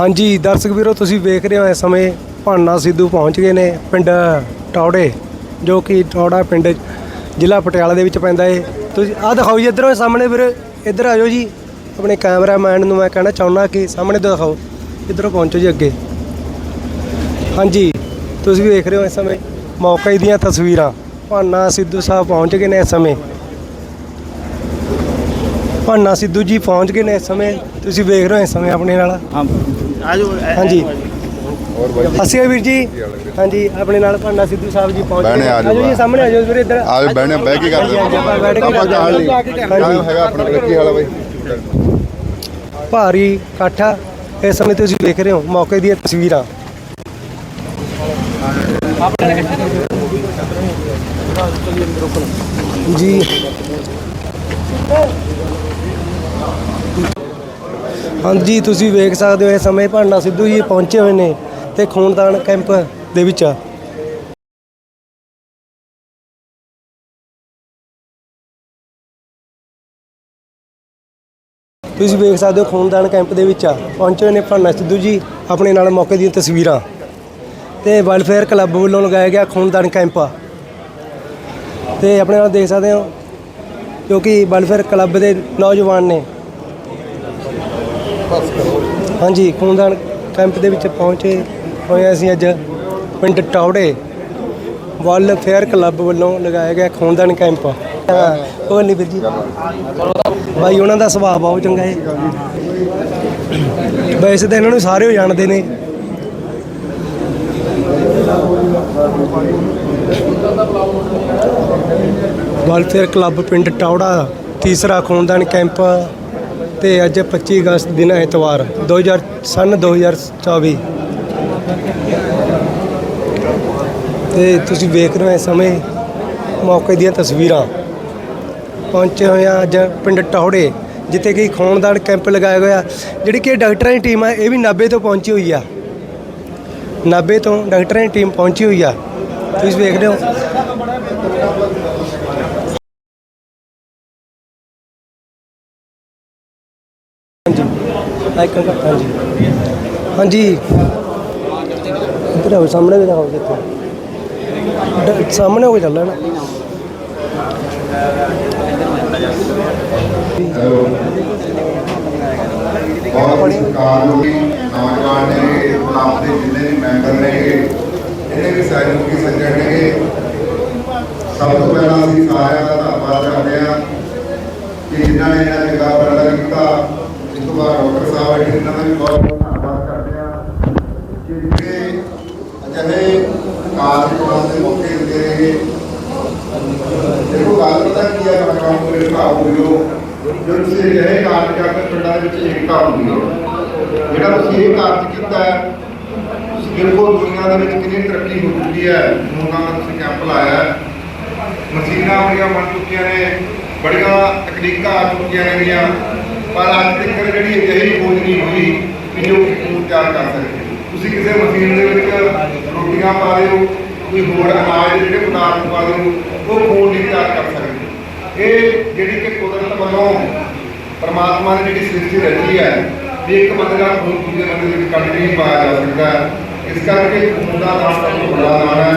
ਹਾਂਜੀ, ਦਰਸ਼ਕ ਵੀਰੋ, ਤੁਸੀਂ ਵੇਖ ਰਹੇ ਹੋ ਇਸ ਸਮੇਂ ਭਾਨਾ ਸਿੱਧੂ ਪਹੁੰਚ ਗਏ ਨੇ ਪਿੰਡ ਟੌੜੇ, ਜੋ ਕਿ ਟੌੜਾ ਪਿੰਡ ਜ਼ਿਲ੍ਹਾ ਪਟਿਆਲਾ ਦੇ ਵਿੱਚ ਪੈਂਦਾ ਏ। ਤੁਸੀਂ ਆਹ ਦਿਖਾਓ ਜੀ ਇੱਧਰੋਂ ਸਾਹਮਣੇ ਵੀਰ, ਇੱਧਰ ਆਜੋ ਜੀ। ਆਪਣੇ ਕੈਮਰਾਮੈਨ ਨੂੰ ਮੈਂ ਕਹਿਣਾ ਚਾਹੁੰਦਾ ਕਿ ਸਾਹਮਣੇ ਤੋਂ ਦਿਖਾਓ, ਇੱਧਰੋਂ ਪਹੁੰਚੋ ਜੀ ਅੱਗੇ। ਹਾਂਜੀ, ਤੁਸੀਂ ਵੇਖ ਰਹੇ ਹੋ ਇਸ ਸਮੇਂ ਮੌਕੇ ਦੀਆਂ ਤਸਵੀਰਾਂ। ਭਾਨਾ ਸਿੱਧੂ ਸਾਹਿਬ ਪਹੁੰਚ ਗਏ ਨੇ ਇਸ ਸਮੇਂ। ਭਾਨਾ ਸਿੱਧੂ ਜੀ ਪਹੁੰਚ ਗਏ ਨੇ ਇਸ ਸਮੇਂ। ਤੁਸੀਂ ਵੇਖ ਰਹੇ ਹੋ ਇਸ ਸਮੇਂ ਆਪਣੇ ਨਾਲ। ਹਾਂ ਆਜੋ ਹਾਂਜੀ। ਹੋਰ ਬਾਈ ਅਸੀਂ ਵੀਰ ਜੀ। ਹਾਂਜੀ ਆਪਣੇ ਨਾਲ ਭਾਨਾ ਸਿੱਧੂ ਸਾਹਿਬ ਜੀ ਪਹੁੰਚ ਜਾਓ ਆਜੋ ਜੀ ਸਾਹਮਣੇ ਆਜੋ ਵੀਰੇ ਇੱਧਰ। ਆਜ ਬਹਿਣੇ ਬਹਿ ਕੇ ਕਰਦੇ ਆਪਾਂ। ਬੈਠ ਕੇ ਕਰਦੇ। ਟਾਈਮ ਹੈਗਾ ਆਪਣੇ ਕੋਲ। ਕੀ ਹਾਲ ਆ ਬਾਈ? ਭਾਰੀ ਇਕੱਠਾ ਇਸ ਸਮੇਂ ਤੁਸੀਂ ਵੇਖ ਰਹੇ ਹੋ। ਮੌਕੇ ਦੀਆਂ ਤਸਵੀਰਾਂ। ਜੀ। ਹਾਂਜੀ, ਤੁਸੀਂ ਵੇਖ ਸਕਦੇ ਹੋ ਇਸ ਸਮੇਂ ਭਾਨਾ ਸਿੱਧੂ ਜੀ ਪਹੁੰਚੇ ਹੋਏ ਨੇ ਤੇ ਖੂਨਦਾਨ ਕੈਂਪ ਦੇ ਵਿੱਚ। ਤੁਸੀਂ ਵੇਖ ਸਕਦੇ ਹੋ, ਖੂਨਦਾਨ ਕੈਂਪ ਦੇ ਵਿੱਚ ਪਹੁੰਚੇ ਹੋਏ ਨੇ ਭਾਨਾ ਸਿੱਧੂ ਜੀ, ਆਪਣੇ ਨਾਲ ਮੌਕੇ ਦੀਆਂ ਤਸਵੀਰਾਂ। ਤੇ ਵੈਲਫੇਅਰ ਕਲੱਬ ਵੱਲੋਂ ਲਗਾਇਆ ਗਿਆ ਖੂਨਦਾਨ ਕੈਂਪ। ਆ ਤੇ ਆਪਣੇ ਨਾਲ ਦੇਖ ਸਕਦੇ ਹੋ, ਜੋ ਕਿ ਵੈਲਫੇਅਰ ਕਲੱਬ ਦੇ ਨੌਜਵਾਨ ਨੇ। ਹਾਂਜੀ ਖੂਨਦਾਨ ਕੈਂਪ ਦੇ ਵਿੱਚ ਪਹੁੰਚੇ ਹੋਏ ਅਸੀਂ ਅੱਜ ਪਿੰਡ ਟੌੜੇ ਵੈਲਫੇਅਰ ਕਲੱਬ ਵੱਲੋਂ ਲਗਾਇਆ ਗਿਆ ਖੂਨਦਾਨ ਕੈਂਪ ਹਾਂ, ਉਹ ਨਹੀਂ ਵੀਰ ਜੀ। ਬਾਈ ਉਹਨਾਂ ਦਾ ਸੁਭਾਅ ਬਹੁਤ ਚੰਗਾ ਹੈ। ਵੈਸੇ ਤਾਂ ਇਹਨਾਂ ਨੂੰ ਸਾਰੇ ਜਾਣਦੇ ਨੇ। ਵੈਲਫੇਅਰ ਕਲੱਬ ਪਿੰਡ ਟੌੜਾ ਤੀਸਰਾ ਖੂਨਦਾਨ ਕੈਂਪ ਤੇ ਅੱਜ 25 ਅਗਸਤ ਦਿਨ ਐਤਵਾਰ 2000 ਸਨ 2024 ਤੇ ਤੁਸੀਂ ਵੇਖ ਰਹੇ ਹੋ ਇਸ ਸਮੇਂ ਮੌਕੇ ਦੀਆਂ ਤਸਵੀਰਾਂ। ਪਹੁੰਚੇ ਹੋਏ ਆ ਅੱਜ ਪਿੰਡ ਟੌੜੇ ਜਿੱਥੇ ਕਿ ਖੂਨਦਾਨ ਕੈਂਪ ਲਗਾਇਆ ਹੋਇਆ ਜਿਹੜੀ ਕਿ ਡਾਕਟਰਾਂ ਦੀ ਟੀਮ ਆ, ਇਹ ਵੀ ਨਾਭੇ ਤੋਂ ਪਹੁੰਚੀ ਹੋਈ ਆ। ਨਾਭੇ ਤੋਂ ਡਾਕਟਰਾਂ ਦੀ ਟੀਮ ਪਹੁੰਚੀ ਹੋਈ ਆ। ਤੁਸੀਂ ਵੇਖ ਰਹੇ ਹੋ ਹਾਂਜੀ। ਆਈਕਨ ਦਾ ਹਾਂਜੀ। ਹਾਂਜੀ। ਇੱਧਰ ਆਓ, ਸਾਹਮਣੇ ਵੀ ਦਿਖਾਓ ਜਿੱਥੇ ਸਾਹਮਣੇ ਹੋ ਕੇ ਚੱਲਣਾ ਨਾ ਬਹੁਤ ਸਰਕਾਰ ਨੂੰ ਵੀ ਨੌਜਵਾਨ ਨੇ ਕਲੱਬ ਦੇ ਜਿੰਨੇ ਵੀ ਮੈਂਬਰ ਨੇ ਇਹਨੇ ਵੀ ਸਹਿਯੋਗੀ ਸੱਜਣ ਨੇ ਸਭ ਤੋਂ ਪਹਿਲਾਂ ਅਸੀਂ ਸਾਰਿਆਂ ਦਾ ਧੰਨਵਾਦ ਕਰਦੇ ਹਾਂ ਕਿ ਜਿਨ੍ਹਾਂ ਨੇ ਇਹਨਾਂ ਚੰਗਾ ਉਪਰਾਲਾ ਕੀਤਾ ਇਸ ਤੋਂ ਡਾਕਟਰ ਸਾਹਿਬ ਹੈ ਇਹਨਾਂ ਦਾ ਵੀ ਬਹੁਤ ਬਹੁਤ ਧੰਨਵਾਦ ਕਰਦੇ ਹਾਂ। ਜਿਹੜੇ ਅਜਿਹੇ ਕਾਰਜ ਦੇ ਮੌਕੇ ਦਿੰਦੇ ਦੇਖੋ, ਗੱਲ ਪਤਾ ਕੀ ਹੈ ਨੌਜਵਾਨ ਨੂੰ ਭਾਵ ਹੋਇਓ ਜੋ ਤੁਸੀਂ ਇਹ ਕਾਰਜ ਕਰਦੇ ਪਿੰਡਾਂ ਦੇ ਵਿੱਚ ਏਕਤਾ ਹੁੰਦੀ ਹੈ। ਜਿਹੜਾ ਤੁਸੀਂ ਇਹ ਕਾਰਜ ਕੀਤਾ ਹੈ ਦੇਖੋ ਦੁਨੀਆ ਦੇ ਵਿੱਚ ਕਿੰਨੀ ਤਰੱਕੀ ਹੋ ਚੁੱਕੀ ਹੈ। ਉਹਨਾਂ ਦਾ ਤੁਸੀਂ ਕੈਂਪ ਲਾਇਆ ਮਸ਼ੀਨਾਂ ਬੜੀਆਂ ਬਣ ਚੁੱਕੀਆਂ ਨੇ। ਬੜੀਆਂ ਤਕਨੀਕਾਂ ਆ ਚੁੱਕੀਆਂ ਨੇਗੀਆਂ ਪਰ ਅੱਜ ਤੱਕ ਜਿਹੜੀ ਅਜਿਹੀ ਖੋਜ ਨਹੀਂ ਹੋਈ ਕਿ ਜੋ ਕਿ ਖੂਨ ਤਿਆਰ ਕਰ ਸਕੇ। ਤੁਸੀਂ ਕਿਸੇ ਮਸ਼ੀਨ ਦੇ ਵਿੱਚ ਰੋਟੀਆਂ ਪਾ ਦਿਓ ਕੋਈ ਹੋਰ ਅਨਾਜ ਦੇ ਜਿਹੜੇ ਪਦਾਰਥ ਪਾ ਦਿਓ ਉਹ ਖੂਨ ਨਹੀਂ ਤਿਆਰ ਕਰ ਸਕਦੇ ਇਹ ਜਿਹੜੀ ਕਿ ਕੁਦਰਤ ਵੱਲੋਂ ਪਰਮਾਤਮਾ ਨੇ ਜਿਹੜੀ ਸ੍ਰਿਸ਼ਟੀ ਰਚੀ ਹੈ, ਵੀ ਇੱਕ ਬੰਦੇ ਦਾ ਖੂਨ ਦੂਜੇ ਬੰਦੇ ਦੇ ਵਿੱਚ ਕੱਢ ਨਹੀਂ ਪਾਇਆ ਜਾ ਸਕਦਾ ਇਸ ਕਰਕੇ ਖੂਨ ਦਾ ਦਾਨ ਸਭ ਤੋਂ ਬੜਾ ਦਾਨ ਹੈ।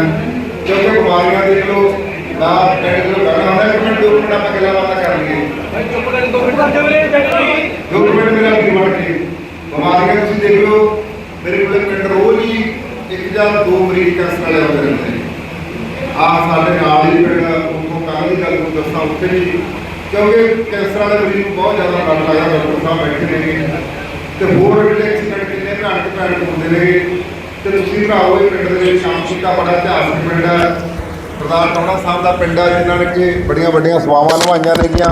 ਕਿਉਂਕਿ ਬਿਮਾਰੀਆਂ ਦੇਖ ਲਓ ਨਾ ਪਿੰਡ ਦੇ ਲੋਕਾਂ ਦਾ ਇੱਕ ਮਿੰਟ ਦੋ ਮਿੰਟ ਆਪਾਂ ਗੱਲਾਂ ਬਾਤਾਂ ਕਰ ਲਈਏ ਦੋ ਮਿੰਟ ਮੇਰਾ ਕੀ ਬਣ ਕੇ ਬਿਮਾਰੀਆਂ ਤੁਸੀਂ ਦੇਖ ਲਓ ਮੇਰੇ ਕੋਲ ਪਿੰਡ ਰੋਜ਼ ਹੀ ਇੱਕ ਜਾਂ ਦੋ ਮਰੀਜ਼ ਕੈਂਸਰ ਵਾਲੇ ਆਉਂਦੇ ਰਹਿੰਦੇ ਨੇ। ਆ ਸਾਡੇ ਨਾਲ ਹੀ ਪਿੰਡ ਉਦੋਂ ਕੱਲ੍ਹ ਦੀ ਗੱਲ ਨੂੰ ਦੱਸਾਂ ਉੱਥੇ ਵੀ। ਕਿਉਂਕਿ ਕੈਂਸਰ ਵਾਲੇ ਮਰੀਜ਼ ਨੂੰ ਬਹੁਤ ਜ਼ਿਆਦਾ ਡਰ ਲੱਗਦਾ ਡਾਕਟਰ ਸਾਹਿਬ ਬੈਠੇ ਨੇ। ਤੇ ਹੋਰ ਜਿਹੜੇ ਐਕਸੀਡੈਂਟ ਕਿੰਨੇ ਭਿਆਨਕ ਭਿਆਨਕ ਹੁੰਦੇ ਨੇ। ਤੇ ਤੁਸੀਂ ਭਰਾਓ ਇਹ ਪਿੰਡ ਦੇ ਵਿੱਚ ਸ਼ਾਮ ਦਾ ਬੜਾ ਇਤਿਹਾਸਕ ਪਿੰਡ ਹੈ। ਪ੍ਰਧਾਨ ਟੌੜਾ ਸਾਹਿਬ ਦਾ ਪਿੰਡ ਆ, ਜਿਨ੍ਹਾਂ ਨੇ ਕਿ ਬੜੀਆਂ ਵੱਡੀਆਂ ਸੇਵਾਵਾਂ ਨਿਭਾਈਆਂ ਨੇਗੀਆਂ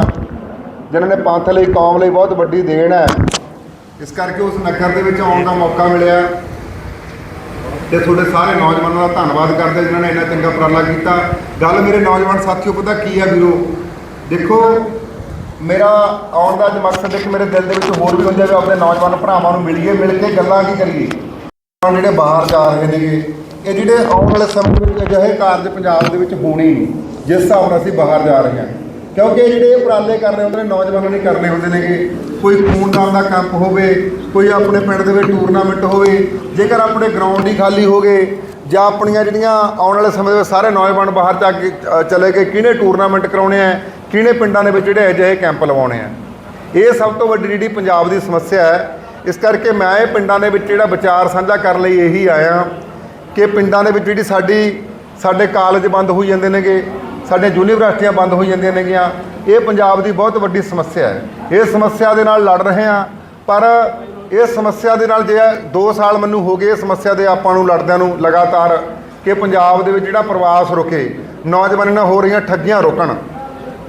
ਜਿਨ੍ਹਾਂ ਨੇ ਪੰਥ ਲਈ, ਕੌਮ ਲਈ ਬਹੁਤ ਵੱਡੀ ਦੇਣ ਹੈ। ਇਸ ਕਰਕੇ ਉਸ ਨਗਰ ਦੇ ਵਿੱਚ ਆਉਣ ਦਾ ਮੌਕਾ ਮਿਲਿਆ। ਤੇ ਤੁਹਾਡੇ ਸਾਰੇ ਨੌਜਵਾਨਾਂ ਦਾ ਧੰਨਵਾਦ ਕਰਦੇ, ਜਿਨ੍ਹਾਂ ਨੇ ਇੰਨਾ ਚੰਗਾ ਉਪਰਾਲਾ ਕੀਤਾ। ਗੱਲ ਮੇਰੇ ਨੌਜਵਾਨ ਸਾਥੀਓ, ਪਤਾ ਕੀ ਹੈ ਵੀਰੋ? ਦੇਖੋ, ਮੇਰਾ ਆਉਣ ਦਾ ਅੱਜ ਮਕਸਦ ਹੈ ਕਿ ਮੇਰੇ ਦਿਲ ਦੇ ਵਿੱਚ ਹੋਰ ਵੀ ਹੁੰਦੇ ਵੀ ਆਪਣੇ ਨੌਜਵਾਨ ਭਰਾਵਾਂ ਨੂੰ ਮਿਲੀਏ, ਮਿਲ ਕੇ ਗੱਲਾਂ ਕੀ ਕਰੀਏ? ਜਿਹੜੇ ਬਾਹਰ ਜਾ ਰਹੇ ਨੇਗੇ ਇਹ ਜਿਹੜੇ ਆਉਣ ਵਾਲੇ ਸਮੇਂ ਦੇ ਵਿੱਚ ਅਜਿਹੇ ਕਾਰਜ ਪੰਜਾਬ ਦੇ ਵਿੱਚ ਹੋਣੇ ਨਹੀਂ, ਜਿਸ ਹਿਸਾਬ ਨਾਲ ਅਸੀਂ ਬਾਹਰ ਜਾ ਰਹੇ ਹਾਂ। ਕਿਉਂਕਿ ਇਹ ਜਿਹੜੇ ਉਪਰਾਲੇ ਕਰਨੇ ਹੁੰਦੇ ਨੇ, ਨੌਜਵਾਨਾਂ ਨੇ ਕਰਨੇ ਹੁੰਦੇ ਨੇਗੇ। ਕੋਈ ਖੂਨਦਾਨ ਦਾ ਕੈਂਪ ਹੋਵੇ, ਕੋਈ ਆਪਣੇ ਪਿੰਡ ਦੇ ਵਿੱਚ ਟੂਰਨਾਮੈਂਟ ਹੋਵੇ, ਜੇਕਰ ਆਪਣੇ ਗਰਾਊਂਡ ਹੀ ਖਾਲੀ ਹੋ ਗਏ, ਜਾਂ ਆਪਣੀਆਂ ਜਿਹੜੀਆਂ ਆਉਣ ਵਾਲੇ ਸਮੇਂ ਦੇ ਵਿੱਚ ਸਾਰੇ ਨੌਜਵਾਨ ਬਾਹਰ ਜਾ ਕੇ ਚਲੇ ਗਏ, ਕਿਹਨੇ ਟੂਰਨਾਮੈਂਟ ਕਰਾਉਣੇ ਆ, ਕਿਹਨੇ ਪਿੰਡਾਂ ਦੇ ਵਿੱਚ ਜਿਹੜੇ ਅਜਿਹੇ ਕੈਂਪ ਲਵਾਉਣੇ ਆ। ਇਹ ਸਭ ਤੋਂ ਵੱਡੀ ਜਿਹੜੀ ਪੰਜਾਬ ਦੀ ਸਮੱਸਿਆ ਹੈ, ਇਸ ਕਰਕੇ ਮੈਂ ਇਹ ਪਿੰਡਾਂ ਦੇ ਵਿੱਚ ਜਿਹੜਾ ਵਿਚਾਰ ਸਾਂਝਾ ਕਰਨ ਲਈ ਇਹੀ ਆਇਆ। ਕਿ ਪਿੰਡਾਂ ਦੇ ਵਿੱਚ ਜਿਹੜੀ ਸਾਡੀ, ਸਾਡੇ ਕਾਲਜ ਬੰਦ ਹੋਈ ਜਾਂਦੇ ਨੇਗੇ ਸਾਡੀਆਂ ਯੂਨੀਵਰਸਿਟੀਆਂ ਬੰਦ ਹੋਈ ਜਾਂਦੀਆਂ ਨੇਗੀਆਂ, ਇਹ ਪੰਜਾਬ ਦੀ ਬਹੁਤ ਵੱਡੀ ਸਮੱਸਿਆ ਹੈ। ਇਹ ਸਮੱਸਿਆ ਦੇ ਨਾਲ ਲੜ ਰਹੇ ਹਾਂ, ਪਰ ਇਹ ਸਮੱਸਿਆ ਦੇ ਨਾਲ ਜੇ 2 ਸਾਲ ਮੈਨੂੰ ਹੋ ਗਏ, ਇਹ ਸਮੱਸਿਆ ਦੇ ਆਪਾਂ ਨੂੰ ਲੜਦਿਆਂ ਨੂੰ ਲਗਾਤਾਰ ਕਿ ਪੰਜਾਬ ਦੇ ਵਿੱਚ ਜਿਹੜਾ ਪ੍ਰਵਾਸ ਰੁਕੇ, ਨੌਜਵਾਨਾਂ ਨਾਲ ਹੋ ਰਹੀਆਂ ਠੱਗੀਆਂ ਰੋਕਣ।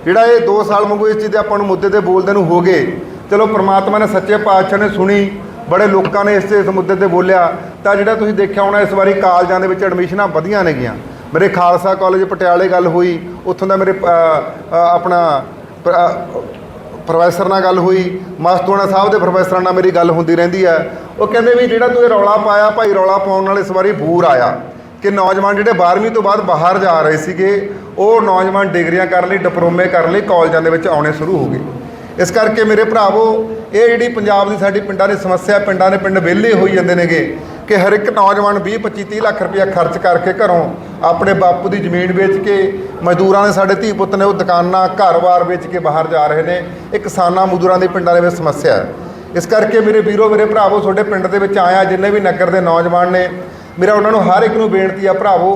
ਜਿਹੜਾ ਇਹ 2 ਸਾਲ ਮੰਗੂ ਇਸ ਚੀਜ਼ ਦੇ ਆਪਾਂ ਨੂੰ ਮੁੱਦੇ ਤੇ ਬੋਲਦੇ ਨੂੰ ਹੋ ਗਏ, ਚਲੋ ਪ੍ਰਮਾਤਮਾ ਨੇ ਸੱਚੇ ਪਾਤਸ਼ਾਹ ਨੇ ਸੁਣੀ ਬੜੇ ਲੋਕਾਂ ਨੇ ਇਸ ਤੇ ਇਸ ਮੁੱਦੇ ਤੇ ਬੋਲਿਆ, ਤਾਂ ਜਿਹੜਾ ਤੁਸੀਂ ਦੇਖਿਆ ਹੋਣਾ ਇਸ ਵਾਰੀ ਕਾਲਜਾਂ ਦੇ ਵਿੱਚ ਐਡਮਿਸ਼ਨਾਂ ਵਧੀਆਂ ਨੇਗੀਆਂ। ਮੇਰੇ ਖਾਲਸਾ ਕਾਲਜ ਪਟਿਆਲੇ ਗੱਲ ਹੋਈ, ਉੱਥੋਂ ਦਾ ਮੇਰੇ ਆਪਣਾ ਪ- ਪ੍ਰੋਫੈਸਰ ਨਾਲ ਗੱਲ ਹੋਈ ਮਸਤੂਆਣਾ ਸਾਹਿਬ ਦੇ ਪ੍ਰੋਫੈਸਰਾਂ ਨਾਲ ਮੇਰੀ ਗੱਲ ਹੁੰਦੀ ਰਹਿੰਦੀ ਹੈ। ਉਹ ਕਹਿੰਦੇ ਵੀ ਜਿਹੜਾ ਤੂੰ ਇਹ ਰੌਲਾ ਪਾਇਆ, ਭਾਈ ਰੌਲਾ ਪਾਉਣ ਨਾਲ ਇਸ ਵਾਰੀ ਬੂਰ ਆਇਆ ਕਿ ਨੌਜਵਾਨ ਜਿਹੜੇ 12ਵੀਂ ਤੋਂ ਬਾਅਦ ਬਾਹਰ ਜਾ ਰਹੇ ਸੀਗੇ, ਉਹ ਨੌਜਵਾਨ ਡਿਗਰੀਆਂ ਕਰਨ ਲਈ ਡਿਪਲੋਮੇ ਕਰਨ ਲਈ ਕਾਲਜਾਂ ਦੇ ਵਿੱਚ ਆਉਣੇ ਸ਼ੁਰੂ ਹੋ ਗਏ। ਇਸ ਕਰਕੇ ਮੇਰੇ ਭਰਾਵੋ, ਇਹ ਜਿਹੜੀ ਪੰਜਾਬ ਦੀ ਸਾਡੀ ਪਿੰਡਾਂ ਦੀ ਸਮੱਸਿਆ, ਪਿੰਡਾਂ ਦੇ ਪਿੰਡ ਵਿਹਲੇ ਹੋਈ ਜਾਂਦੇ ਨੇਗੇ ਕਿ ਹਰ ਇੱਕ ਨੌਜਵਾਨ 20 25 30 ਲੱਖ ਰੁਪਇਆ ਖਰਚ ਕਰਕੇ ਘਰੋਂ ਆਪਣੇ ਬਾਪੂ ਦੀ ਜ਼ਮੀਨ ਵੇਚ ਕੇ ਮਜ਼ਦੂਰਾਂ ਦੇ ਸਾਡੇ ਧੀ ਪੁੱਤ ਨੇ ਉਹ ਦੁਕਾਨਾਂ, ਘਰ-ਬਾਰ ਵੇਚ ਕੇ ਬਾਹਰ ਜਾ ਰਹੇ ਨੇ। ਇਹ ਕਿਸਾਨਾਂ ਮਜ਼ਦੂਰਾਂ ਦੇ ਪਿੰਡਾਂ ਦੇ ਵਿੱਚ ਸਮੱਸਿਆ ਹੈ। ਇਸ ਕਰਕੇ ਮੇਰੇ ਵੀਰੋ, ਮੇਰੇ ਭਰਾਵੋ, ਤੁਹਾਡੇ ਪਿੰਡ ਦੇ ਵਿੱਚ ਆਇਆ ਜਿੰਨੇ ਵੀ ਨਗਰ ਦੇ ਨੌਜਵਾਨ ਨੇ, ਮੇਰਾ ਉਹਨਾਂ ਨੂੰ ਹਰ ਇੱਕ ਨੂੰ ਬੇਨਤੀ ਆ ਭਰਾਵੋ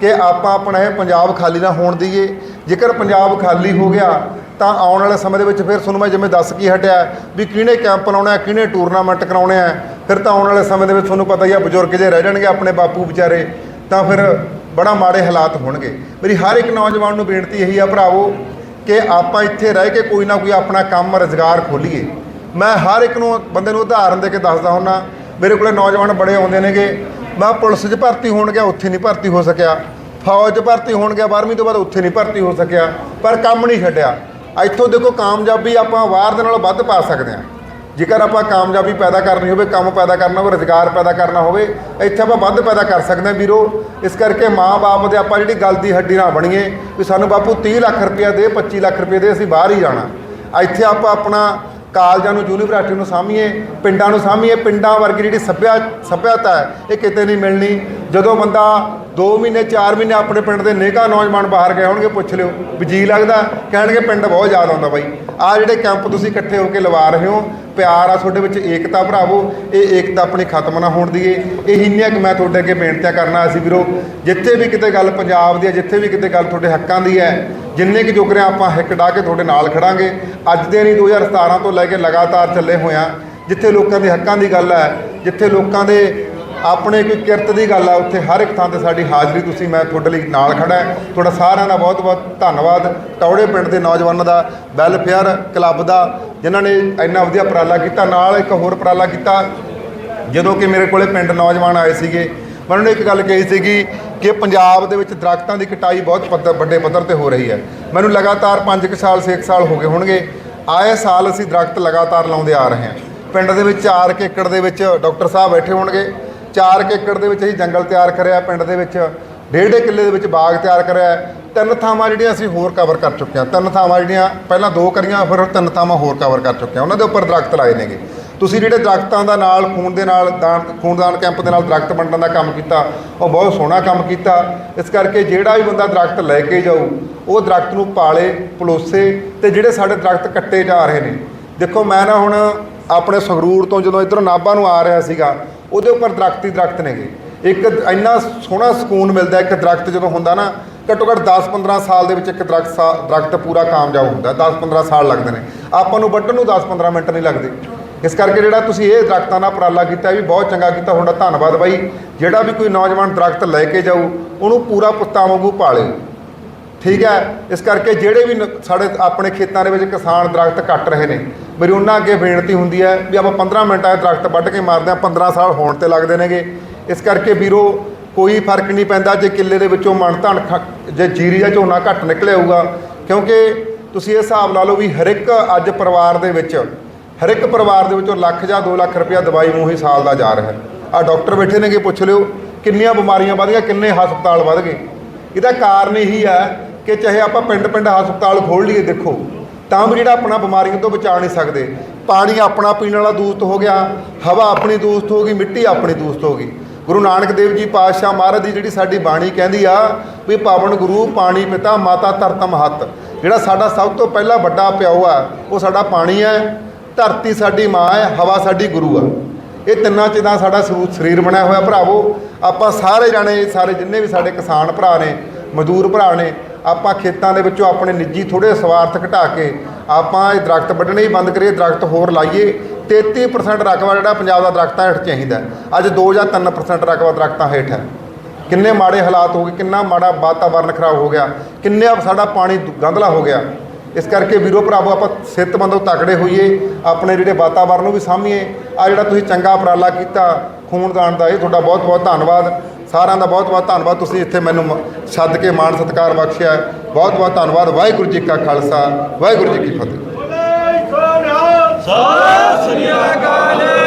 ਕਿ ਆਪਾਂ ਆਪਣਾ ਇਹ ਪੰਜਾਬ ਖਾਲੀ ਨਾ ਹੋਣ ਦਈਏ। ਜੇਕਰ ਪੰਜਾਬ ਖਾਲੀ ਹੋ ਗਿਆ, ਤਾਂ ਆਉਣ ਵਾਲੇ ਸਮੇਂ ਦੇ ਵਿੱਚ ਫਿਰ ਤੁਹਾਨੂੰ ਮੈਂ ਜਿਵੇਂ ਦੱਸ ਕੀ ਹਟਿਆ ਵੀ ਕਿਹਨੇ ਕੈਂਪ ਲਾਉਣਾ ਹੈ ਕਿਹਨੇ ਟੂਰਨਾਮੈਂਟ ਕਰਾਉਣੇ ਆ, ਫਿਰ ਤਾਂ ਆਉਣ ਵਾਲੇ ਸਮੇਂ ਦੇ ਵਿੱਚ ਤੁਹਾਨੂੰ ਪਤਾ ਹੀ ਆ ਬਜ਼ੁਰਗ ਜੇ ਰਹਿ ਜਾਣਗੇ ਆਪਣੇ ਬਾਪੂ ਵਿਚਾਰੇ, ਤਾਂ ਫਿਰ ਬੜਾ ਮਾੜੇ ਹਾਲਾਤ ਹੋਣਗੇ। ਮੇਰੀ ਹਰ ਇੱਕ ਨੌਜਵਾਨ ਨੂੰ ਬੇਨਤੀ ਇਹੀ ਆ ਭਰਾਵੋ ਕਿ ਆਪਾਂ ਇੱਥੇ ਰਹਿ ਕੇ ਕੋਈ ਨਾ ਕੋਈ ਆਪਣਾ ਕੰਮ ਰੁਜ਼ਗਾਰ ਖੋਲੀਏ। ਮੈਂ ਹਰ ਇੱਕ ਨੂੰ ਬੰਦੇ ਨੂੰ ਉਦਾਹਰਨ ਦੇ ਕੇ ਦੱਸਦਾ ਹੁੰਨਾ ਮੇਰੇ ਕੋਲੇ ਨੌਜਵਾਨ ਬੜੇ ਆਉਂਦੇ ਨੇਗੇ, ਮੈਂ ਪੁਲਿਸ 'ਚ ਭਰਤੀ ਹੋਣ ਗਿਆ ਉੱਥੇ ਨਹੀਂ ਭਰਤੀ ਹੋ ਸਕਿਆ। ਫੌਜ 'ਚ ਭਰਤੀ ਹੋਣ ਗਿਆ 12ਵੀਂ ਤੋਂ ਬਾਅਦ ਉੱਥੇ ਨਹੀਂ ਭਰਤੀ ਹੋ ਸਕਿਆ, ਪਰ ਕੰਮ ਨਹੀਂ ਛੱਡਿਆ। ਇੱਥੋਂ ਦੇਖੋ ਕਾਮਯਾਬੀ ਆਪਾਂ ਬਾਹਰ ਦੇ ਨਾਲੋਂ ਵੱਧ ਪਾ ਸਕਦੇ ਹਾਂ। ਜੇਕਰ ਆਪਾਂ ਕਾਮਯਾਬੀ ਪੈਦਾ ਕਰਨੀ ਹੋਵੇ, ਕੰਮ ਪੈਦਾ ਕਰਨਾ ਹੋਵੇ, ਰੁਜ਼ਗਾਰ ਪੈਦਾ ਕਰਨਾ ਹੋਵੇ, ਇੱਥੇ ਆਪਾਂ ਵੱਧ ਪੈਦਾ ਕਰ ਸਕਦੇ ਹਾਂ ਵੀਰੋ। ਇਸ ਕਰਕੇ ਮਾਂ-ਬਾਪ ਦੇ ਆਪਾਂ ਜਿਹੜੀ ਗੱਲ ਦੀ ਹੱਡੀ ਨਾ ਬਣੀਏ, ਵੀ ਸਾਨੂੰ ਬਾਪੂ 30 ਲੱਖ ਰੁਪਇਆ ਦੇ 25 ਲੱਖ ਰੁਪਏ ਦੇ, ਅਸੀਂ ਬਾਹਰ ਹੀ ਜਾਣਾ। ਇੱਥੇ ਆਪਾਂ ਆਪਣਾ ਕਾਲਜਾਂ ਨੂੰ, ਯੂਨੀਵਰਸਿਟੀ ਨੂੰ ਸਾਂਭੀਏ, ਪਿੰਡਾਂ ਨੂੰ ਸਾਂਭੀਏ। ਪਿੰਡਾਂ ਵਰਗੀ ਜਿਹੜੀ ਸੱਭਿਆ ਸੱਭਿਅਤਾ ਹੈ, ਇਹ ਕਿਤੇ ਨਹੀਂ ਮਿਲਣੀ। ਜਦੋਂ ਬੰਦਾ 2 ਮਹੀਨੇ 4 ਮਹੀਨੇ ਆਪਣੇ ਪਿੰਡ ਦੇ ਨੇਕਾ ਨੌਜਵਾਨ ਬਾਹਰ ਗਏ ਹੋਣਗੇ, ਪੁੱਛ ਲਿਓ। ਵੀ ਜੀ ਲੱਗਦਾ? ਕਹਿਣਗੇ ਪਿੰਡ ਬਹੁਤ ਯਾਦ ਆਉਂਦਾ ਬਾਈ। ਆ ਜਿਹੜੇ ਕੈਂਪ ਤੁਸੀਂ ਇਕੱਠੇ ਹੋ ਕੇ ਲਵਾ ਰਹੇ ਹੋ, ਪਿਆਰ ਆ ਤੁਹਾਡੇ ਵਿੱਚ, ਏਕਤਾ ਭਰਾਵੋ, ਇਹ ਏਕਤਾ ਆਪਣੀ ਖਤਮ ਨਾ ਹੋਣ ਦੀਏ ਇਹ ਇੰਨੀਆਂ ਕਿ ਮੈਂ ਤੁਹਾਡੇ ਅੱਗੇ ਬੇਨਤੀਆਂ ਕਰਨਾ ਅਸੀਂ ਵੀਰੋ। ਜਿੱਥੇ ਵੀ ਕਿਤੇ ਗੱਲ ਪੰਜਾਬ ਦੀ ਹੈ, ਜਿੱਥੇ ਵੀ ਕਿਤੇ ਗੱਲ ਤੁਹਾਡੇ ਹੱਕਾਂ ਦੀ ਹੈ, ਜਿੰਨੇ ਕਿ ਜੋਗਰੇ ਆਪਾਂ ਹਿੱਕ ਡਾ ਕੇ ਤੁਹਾਡੇ ਨਾਲ ਖੜਾਂਗੇ, ਅੱਜ ਦੇ ਨਹੀਂ 2017 ਤੋਂ ਲੈ ਕੇ ਲਗਾਤਾਰ ਚੱਲੇ ਹੋਇਆ ਜਿੱਥੇ ਲੋਕਾਂ ਦੇ ਹੱਕਾਂ ਦੀ ਗੱਲ ਹੈ, ਜਿੱਥੇ ਲੋਕਾਂ ਦੇ ਆਪਣੇ ਕੋਈ ਕਿਰਤ ਦੀ ਗੱਲ ਆ, ਉੱਥੇ ਹਰ ਇੱਕ ਥਾਂ ਤੇ ਸਾਡੀ ਹਾਜ਼ਰੀ ਤੁਸੀਂ, ਮੈਂ ਤੁਹਾਡੇ ਲਈ ਨਾਲ ਖੜਾ ਤੁਹਾਡਾ ਸਾਰਿਆਂ ਦਾ ਬਹੁਤ ਬਹੁਤ ਧੰਨਵਾਦ। ਟੌੜੇ ਪਿੰਡ ਦੇ ਨੌਜਵਾਨਾਂ ਦਾ, ਵੈਲਫੇਅਰ ਕਲੱਬ ਦਾ, ਜਿਨ੍ਹਾਂ ਨੇ ਇੰਨਾ ਵਧੀਆ ਉਪਰਾਲਾ ਕੀਤਾ, ਨਾਲ ਇੱਕ ਹੋਰ ਉਪਰਾਲਾ ਕੀਤਾ, ਜਦੋਂ ਕਿ ਮੇਰੇ ਕੋਲੇ ਪਿੰਡ ਨੌਜਵਾਨ ਆਏ ਸੀਗੇ। ਮੈਂ ਉਹਨਾਂ ਨੇ ਇੱਕ ਗੱਲ ਕਹੀ ਸੀਗੀ ਕਿ ਪੰਜਾਬ ਦੇ ਵਿੱਚ ਦਰਖਤਾਂ ਦੀ ਕਟਾਈ ਬਹੁਤ ਪੱਧਰ, ਵੱਡੇ ਪੱਧਰ ਤੇ ਹੋ ਰਹੀ ਹੈ। ਮੈਨੂੰ ਲਗਾਤਾਰ 5 ਸਾਲ 6 ਸਾਲ ਹੋ ਗਏ ਹੋਣਗੇ। ਆਏ ਸਾਲ ਅਸੀਂ ਦਰਖਤ ਲਗਾਤਾਰ ਲਾਉਂਦੇ ਆ ਰਹੇ ਹਾਂ। ਪਿੰਡ ਦੇ ਵਿੱਚ 4 ਏਕੜ ਦੇ ਵਿੱਚ ਡਾਕਟਰ ਸਾਹਿਬ ਬੈਠੇ ਹੋਣਗੇ। 4 ਏਕੜ ਦੇ ਵਿੱਚ ਅਸੀਂ ਜੰਗਲ ਤਿਆਰ ਕਰਿਆ ਪਿੰਡ ਦੇ ਵਿੱਚ। ਡੇਢ ਕਿੱਲੇ ਦੇ ਵਿੱਚ ਬਾਗ ਤਿਆਰ ਕਰਿਆ ਤਿੰਨ ਥਾਵਾਂ ਜਿਹੜੀਆਂ ਅਸੀਂ ਹੋਰ ਕਵਰ ਕਰ ਚੁੱਕੇ ਹਾਂ। ਤਿੰਨ ਥਾਵਾਂ ਜਿਹੜੀਆਂ ਪਹਿਲਾਂ ਦੋ ਕਰੀਆਂ, ਫਿਰ ਤਿੰਨ ਥਾਵਾਂ ਹੋਰ ਕਵਰ ਕਰ ਚੁੱਕੇ ਹਾਂ। ਉਹਨਾਂ ਦੇ ਉੱਪਰ ਦਰਖਤ ਲਾਏ ਨੇਗੇ। ਤੁਸੀਂ ਜਿਹੜੇ ਦਰਖਤਾਂ ਦਾ ਨਾਲ, ਖੂਨ ਦੇ ਨਾਲ, ਦਾਨ, ਖੂਨਦਾਨ ਕੈਂਪ ਦੇ ਨਾਲ ਦਰਖਤ ਵੰਡਣ ਦਾ ਕੰਮ ਕੀਤਾ, ਉਹ ਬਹੁਤ ਸੋਹਣਾ ਕੰਮ ਕੀਤਾ। ਇਸ ਕਰਕੇ ਜਿਹੜਾ ਵੀ ਬੰਦਾ ਦਰਖਤ ਲੈ ਕੇ ਜਾਊ, ਉਹ ਦਰਖਤ ਨੂੰ ਪਾਲੇ, ਪਲੋਸੇ ਤੇ ਜਿਹੜੇ ਸਾਡੇ ਦਰਖਤ ਕੱਟੇ ਜਾ ਰਹੇ ਨੇ। ਦੇਖੋ, ਮੈਂ ਨਾ ਹੁਣ ਆਪਣੇ ਸੰਗਰੂਰ ਤੋਂ ਜਦੋਂ ਇਧਰੋਂ ਨਾਭਾ ਨੂੰ ਆ ਰਿਹਾ ਸੀਗਾ ਉਹਦੇ ਉੱਪਰ ਦਰਖਤ ਹੀ ਦਰਖਤ ਨੇਗੇ। ਇੱਕ ਇੰਨਾ ਸੋਹਣਾ ਸਕੂਨ ਮਿਲਦਾ, ਇੱਕ ਦਰਖਤ ਜਦੋਂ ਹੁੰਦਾ ਨਾ, ਘੱਟੋ ਘੱਟ 10-15 ਸਾਲ ਦੇ ਵਿੱਚ ਇੱਕ ਦਰਖਤ ਸਾ- ਦਰਖਤ ਪੂਰਾ ਕਾਮਯਾਬ ਹੁੰਦਾ 10-15 ਸਾਲ ਲੱਗਦੇ ਨੇ। ਆਪਾਂ ਨੂੰ ਵੱਢਣ ਨੂੰ 10-15 ਮਿੰਟ ਨਹੀਂ ਲੱਗਦੇ। ਇਸ ਕਰਕੇ ਜਿਹੜਾ ਤੁਸੀਂ ਇਹ ਦਰਖਤਾਂ ਦਾ ਉਪਰਾਲਾ ਕੀਤਾ ਵੀ ਬਹੁਤ ਚੰਗਾ ਕੀਤਾ, ਤੁਹਾਡਾ ਧੰਨਵਾਦ ਬਾਈ। ਜਿਹੜਾ ਵੀ ਕੋਈ ਨੌਜਵਾਨ ਦਰਖਤ ਲੈ ਕੇ ਜਾਊ, ਉਹਨੂੰ ਪੂਰਾ ਪੁੱਤਾਂ ਵਾਂਗੂ ਪਾਲੇ। ਠੀਕ ਹੈ? ਇਸ ਕਰਕੇ ਜਿਹੜੇ ਵੀ ਨ- ਸਾਡੇ ਆਪਣੇ ਖੇਤਾਂ ਦੇ ਵਿੱਚ ਕਿਸਾਨ ਦਰਖਤ ਕੱਟ ਰਹੇ ਨੇ, ਮੇਰੀ ਉਹਨਾਂ ਅੱਗੇ ਬੇਨਤੀ ਹੁੰਦੀ ਹੈ ਵੀ ਆਪਾਂ 15 ਮਿੰਟਾਂ 'ਚ ਦਰਖਤ ਵੱਢ ਕੇ ਮਾਰਦੇ ਹਾਂ 15 ਸਾਲ ਹੋਣ ਤੇ ਲੱਗਦੇ ਨੇਗੇ। ਇਸ ਕਰਕੇ ਵੀਰੋ, ਕੋਈ ਫ਼ਰਕ ਨਹੀਂ ਪੈਂਦਾ ਜੇ ਕਿੱਲੇ ਦੇ ਵਿੱਚੋਂ ਮਣ ਧਨ ਖ- ਜੇ ਜੀਰੀ ਜਾਂ ਝੋਨਾ ਘੱਟ ਨਿਕਲਿਆ ਹੋਊਗਾ। ਕਿਉਂਕਿ ਤੁਸੀਂ ਇਹ ਹਿਸਾਬ ਲਾ ਲਓ ਵੀ ਹਰ ਇੱਕ ਅੱਜ ਪਰਿਵਾਰ ਦੇ ਵਿੱਚ, ਹਰ ਇੱਕ ਪਰਿਵਾਰ ਦੇ ਵਿੱਚੋਂ ਲੱਖ ਜਾਂ 2 ਲੱਖ ਰੁਪਇਆ ਦਵਾਈ ਮੂੰਹ ਹੀ ਸਾਲ ਦਾ ਜਾ ਰਿਹਾ ਹੈ। ਆ ਡਾਕਟਰ ਬੈਠੇ ਨੇਗੇ, ਪੁੱਛ ਲਿਓ, ਕਿੰਨੀਆਂ ਬਿਮਾਰੀਆਂ ਵਧ ਗਈਆਂ, ਕਿੰਨੇ ਹਸਪਤਾਲ ਵਧ ਗਏ। ਇਹਦਾ ਕਾਰਨ ਇਹੀ ਹੈ ਕਿ ਚਾਹੇ ਆਪਾਂ ਪਿੰਡ ਪਿੰਡ ਹਸਪਤਾਲ ਖੋਲ ਲਈਏ, ਦੇਖੋ, ਤਾਂ ਵੀ ਜਿਹੜਾ ਆਪਣਾ ਬਿਮਾਰੀਆਂ ਤੋਂ ਬਚਾ ਨਹੀਂ ਸਕਦੇ। ਪਾਣੀ ਆਪਣਾ ਪੀਣ ਵਾਲਾ ਦੂਸ਼ਿਤ ਹੋ ਗਿਆ, ਹਵਾ ਆਪਣੀ ਦੂਸ਼ਿਤ ਹੋ ਗਈ, ਮਿੱਟੀ ਆਪਣੀ ਦੂਸ਼ਿਤ ਹੋ ਗਈ। ਗੁਰੂ ਨਾਨਕ ਦੇਵ ਜੀ ਪਾਤਸ਼ਾਹ ਮਹਾਰਾਜ ਦੀ ਜਿਹੜੀ ਸਾਡੀ ਬਾਣੀ ਕਹਿੰਦੀ ਆ ਵੀ ਪਾਵਨ ਗੁਰੂ, ਪਾਣੀ ਪਿਤਾ, ਮਾਤਾ ਧਰਤ ਮਹੱਤ ਜਿਹੜਾ ਸਾਡਾ ਸਭ ਤੋਂ ਪਹਿਲਾ ਵੱਡਾ ਪਿਓ ਆ, ਉਹ ਸਾਡਾ ਪਾਣੀ ਹੈ ਧਰਤੀ ਸਾਡੀ ਮਾਂ ਹੈ ਹਵਾ ਸਾਡੀ ਗੁਰੂ ਆ। ਇਹ ਤਿੰਨਾਂ ਚੀਜ਼ਾਂ ਸਾਡਾ ਸਰੀਰ ਬਣਿਆ ਹੋਇਆ ਭਰਾਵੋ। ਆਪਾਂ ਸਾਰੇ ਜਾਣੇ, ਸਾਰੇ ਜਿੰਨੇ ਵੀ ਸਾਡੇ ਕਿਸਾਨ ਭਰਾ ਨੇ, ਮਜ਼ਦੂਰ ਭਰਾ ਨੇ ਆਪਾਂ ਖੇਤਾਂ ਦੇ ਵਿੱਚੋਂ ਆਪਣੇ ਨਿੱਜੀ ਥੋੜੇ ਸਵਾਰਥ ਘਟਾ ਕੇ ਆਪਾਂ ਇਹ ਦਰਖਤ ਵੱਢਣੇ ਹੀ ਬੰਦ ਕਰੀਏ, ਦਰਖਤ ਹੋਰ ਲਾਈਏ 33% ਰਕਬਾ ਜਿਹੜਾ ਪੰਜਾਬ ਦਾ ਦਰਖਤਾਂ ਹੇਠ ਚਾਹੀਦਾ ਅੱਜ 2 ਜਾਂ 3% ਰਕਬਾ ਦਰਖਤਾਂ ਹੇਠ ਹੈ। ਕਿੰਨੇ ਮਾੜੇ ਹਾਲਾਤ ਹੋ ਗਏ, ਕਿੰਨਾ ਮਾੜਾ ਵਾਤਾਵਰਨ ਖਰਾਬ ਹੋ ਗਿਆ, ਕਿੰਨੇ ਸਾਡਾ ਪਾਣੀ ਦੁ- ਗੰਧਲਾ ਹੋ ਗਿਆ। ਇਸ ਕਰਕੇ ਵੀਰੋ ਭਰਾਵੋ, ਆਪਾਂ ਸਿੱਤਬੰਦੋ ਤਕੜੇ ਹੋਈਏ, ਆਪਣੇ ਜਿਹੜੇ ਵਾਤਾਵਰਨ ਨੂੰ ਵੀ ਸਾਂਭੀਏ। ਆ ਜਿਹੜਾ ਤੁਸੀਂ ਚੰਗਾ ਉਪਰਾਲਾ ਕੀਤਾ ਖੂਨਦਾਨ ਦਾ, ਇਹ ਤੁਹਾਡਾ ਬਹੁਤ ਬਹੁਤ ਧੰਨਵਾਦ। ਸਾਰਿਆਂ ਦਾ ਬਹੁਤ ਬਹੁਤ ਧੰਨਵਾਦ। ਤੁਸੀਂ ਇੱਥੇ ਮੈਨੂੰ ਮ- ਸੱਦ ਕੇ ਮਾਣ ਸਤਿਕਾਰ ਬਖਸ਼ਿਆ। ਬਹੁਤ ਬਹੁਤ ਧੰਨਵਾਦ। ਵਾਹਿਗੁਰੂ ਜੀ ਕਾ ਖਾਲਸਾ। ਵਾਹਿਗੁਰੂ ਜੀ ਕੀ ਫਤਿਹ। ਸਤਿ ਸ੍ਰੀ ਅਕਾਲ।